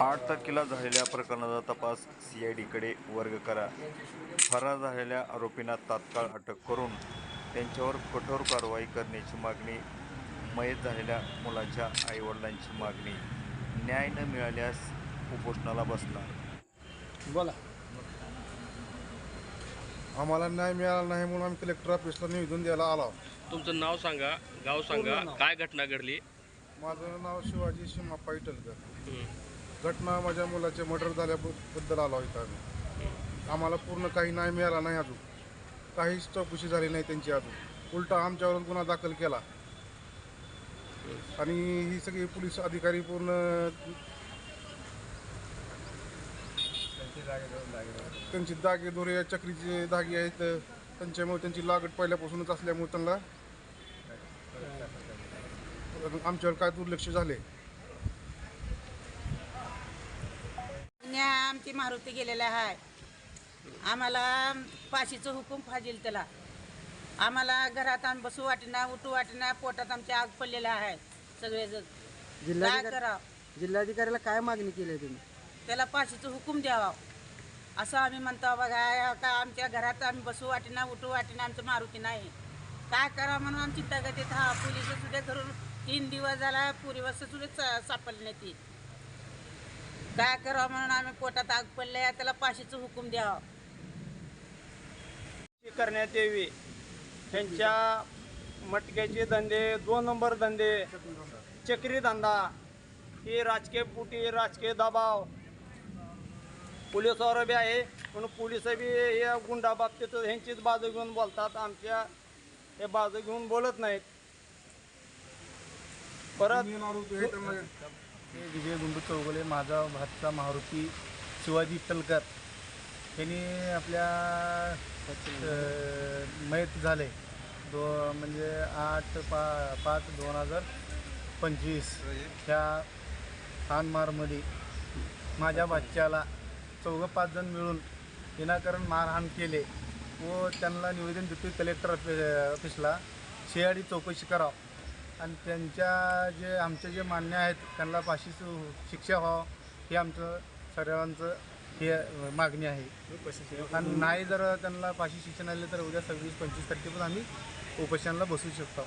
आठ तारखेला झालेल्या प्रकरणाचा तपास सीआयडीकडे वर्ग करा. फरार झालेल्या आरोपींना तात्काळ अटक करून त्यांच्यावर कठोर कारवाई करण्याची मागणी मयत झालेल्या मुलाच्या आईवडिलांची मागणी न्याय न मिळाल्यास उपोषणाला बसणार. बोला. आम्हाला न्याय मिळाला नाही म्हणून आम्ही कलेक्टर ऑफिसला निवेदन द्यायला आलो तुमचं नाव सांगा गाव सांगा. काय घटना घडली? माझं नाव शिवाजी शिमा पैठलकर हं. घटना माझ्या मुलाचे मर्डर झाल्याबद्दल आलो इथं आम्ही. आम्हाला पूर्ण काही नाही मिळाला नाही अजून. काहीच चौकशी झाली नाही त्यांची अजून. उलटा आमच्यावरून गुन्हा दाखल केला. आणि ही सगळी पोलीस अधिकारी पूर्ण त्यांची दागे दोरे चक्रीचे धागे आहेत. त्यांच्यामुळे त्यांची लागट पहिल्यापासूनच असल्यामुळे त्यांना आमच्यावर काय दुर्लक्ष झाले? आमची मारुती गेलेला आहे आम्हाला फाशीचं हुकूम फाजील त्याला. आम्हाला घरात आम्ही बसू वाटेना उठू वाटेना पोटात आमच्या आग पडलेला आहे सगळेजण. काय जिल्हाधिकारी करावं? जिल्हाधिकाऱ्याला काय मागणी केली आहे तुम्ही? त्याला फाशीचं हुकूम द्यावा. असं आम्ही म्हणतो बघा का आमच्या घरात आम्ही बसू वाटेना उठू वाटेना आमचं मारुती नाही. काय करा म्हणून आमची तगतीत हा पोलीस सुद्धा धरून तीन दिवस झाला पुरी वाजता सुद्धा सापडली नाही ती. काय करावं म्हणून आम्ही पोटात आग पडले त्याला फाशीचं हुकूम द्यावा. करण्यात यावी. त्यांच्या मटक्याचे धंदे दोन नंबर धंदे चक्री धंदा ही राजकीय पुटी राजकीय दबाव. पोलिसावर बी आहे पण पोलीस बी या गुंडा बाबतीत ह्यांचीच बाजू घेऊन बोलतात. आमच्या हे बाजू घेऊन बोलत नाहीत. परत हे विजय गुंडू चौगुले माझा भातचा मारुती शिवाजी तलकर यांनी आपल्या मयत झाले. दो म्हणजे आठ पा पाच दोन हजार पंचवीस ह्या हानमारमध्ये माझ्या बच्च्याला चौघं पाच जण मिळून विनाकारण मारहाण केले व त्यांना निवेदन देतो कलेक्टर ऑफि ऑफिसला शेआडी चौकशी करावं. आणि त्यांच्या जे आमचे जे मान्य आहेत त्यांना फाशी शिक्षा व्हावं हे आमचं सर्वांचं हे मागणी आहे. आणि नाही जर त्यांना फाशी शिक्षण आले तर उद्या सव्वीस पंचवीस तारखेपर्यंत आम्ही उपोषणाला बसू शकतो.